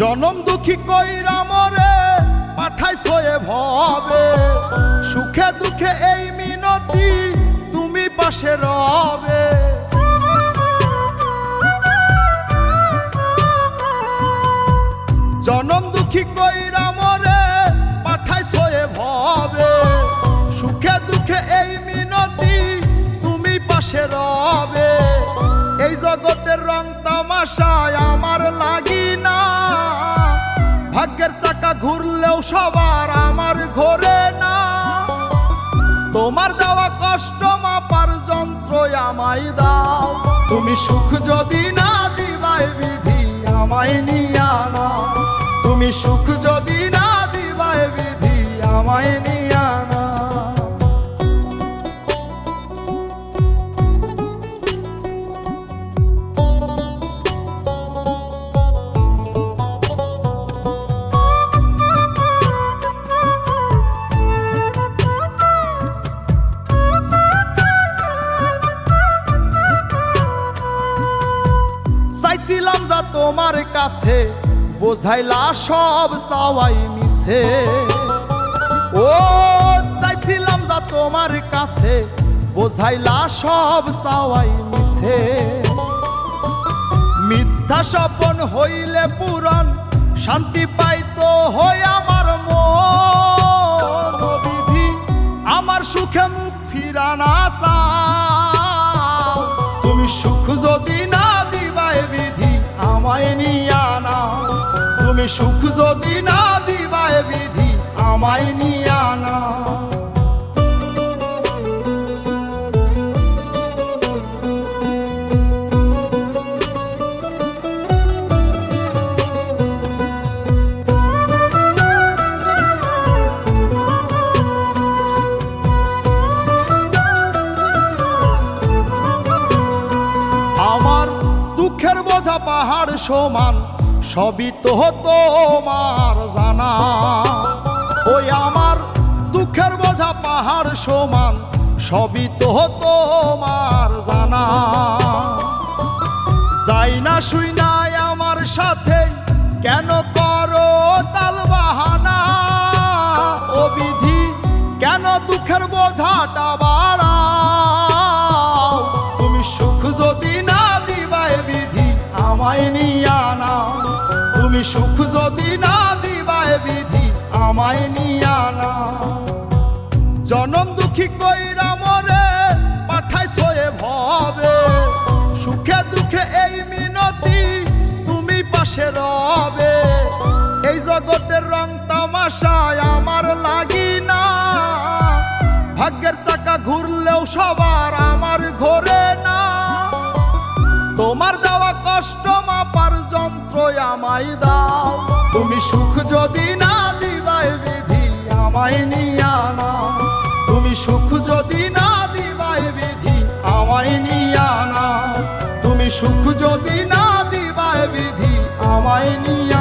জনম দুঃখী কইরা মরে পাঠাই সয়ে ভবে সুখে দুঃখে এই মিনতি তুমি পাশে রবে। জনম দুঃখী কইরা মরে পাঠাই সয়ে ভবে সুখে দুঃখে এই মিনতি তুমি পাশে রবে। এই জগতের রং তামাশায় আমার লাগি না। চাকা ঘুরলেও সবার আমার ঘরে না। তোমার দেওয়া কষ্ট মাপার যন্ত্র আমায় দাও। তুমি সুখ যদি না দিবাই বিধি আমায় নিয়া না তুমি সুখ যদি চাইছিলাম যা তোমার কাছে, বোঝাইলা সব চাওয়াই মিছে। ও, চাইছিলাম যা তোমার কাছে, বোঝাইলা সব চাওয়াই মিছে। মিথ্যা স্বপন হইলে পূরণ, শান্তি পাইতো হই আমার মন। বিধি আমার সুখে মুখ ফিরানা চাও তুমি সুখ যদি না দিবাই বিধি আমায় নিয়া না আমার দুঃখের বোঝা পাহাড় সমান সবই তো তোমার জানা। ওই আমার দুঃখের বোঝা পাহাড় সমান, সবই তো তোমার জানা। যাই না শুই নাই আমার সাথে, কেন করো তাল বাহানা? ও বিধি, কেন দুঃখের বোঝাটা বাড়াও? তুমি সুখ যদি না দিবাই বিধি, আমায় নিয়া সুখ যদি না দিবাই বিধি আমায় নিয়া না। জনম দুঃখী কইরা মরে পাঠাই সয়ে ভবে। সুখে দুঃখে এই মিনতি তুমি পাশে রবে। এই জগতের রং তামাশায় আমার লাগি না। ভাগ্যের চাকা ঘুরলেও সবার আমার ঘোরে না। তোমার আমায় দাও। তুমি সুখ যদি না দিবাই বিধি আমায় নিয়া নাও। তুমি সুখ যদি না দিবাই বিধি আমায় নিয়া নাও। তুমি সুখ যদি না দিবাই বিধি আমায় নিয়া